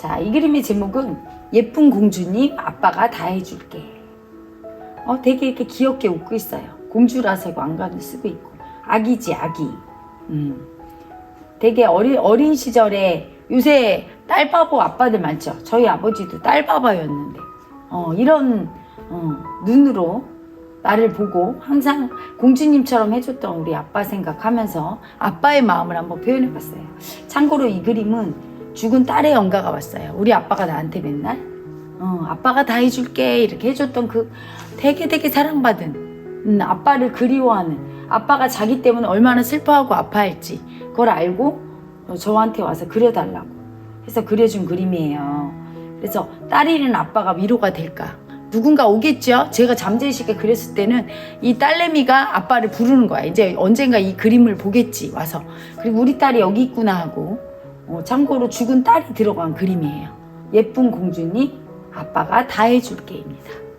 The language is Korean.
자, 이 그림의 제목은 예쁜 공주님 아빠가 다 해줄게. 어, 되게 이렇게 귀엽게 웃고 있어요. 공주라서 왕관을 쓰고 있고. 아기지, 아기. 음. 되게 어린, 어린 시절에 요새 딸바보 아빠들 많죠. 저희 아버지도 딸바바였는데. 어, 이런, 어, 눈으로 나를 보고 항상 공주님처럼 해줬던 우리 아빠 생각하면서 아빠의 마음을 한번 표현해 봤어요. 참고로 이 그림은 죽은 딸의 연가가 왔어요. 우리 아빠가 나한테 맨날 어, 아빠가 다 해줄게 이렇게 해줬던 그 되게 되게 사랑받은 음, 아빠를 그리워하는 아빠가 자기 때문에 얼마나 슬퍼하고 아파할지 그걸 알고 어, 저한테 와서 그려달라고 해서 그려준 그림이에요. 그래서 딸 잃은 아빠가 위로가 될까? 누군가 오겠죠? 제가 잠재의식에 그렸을 때는 이 딸내미가 아빠를 부르는 거야. 이제 언젠가 이 그림을 보겠지, 와서. 그리고 우리 딸이 여기 있구나 하고, 어, 참고로 죽은 딸이 들어간 그림이에요. 예쁜 공주님, 아빠가 다 해줄게입니다.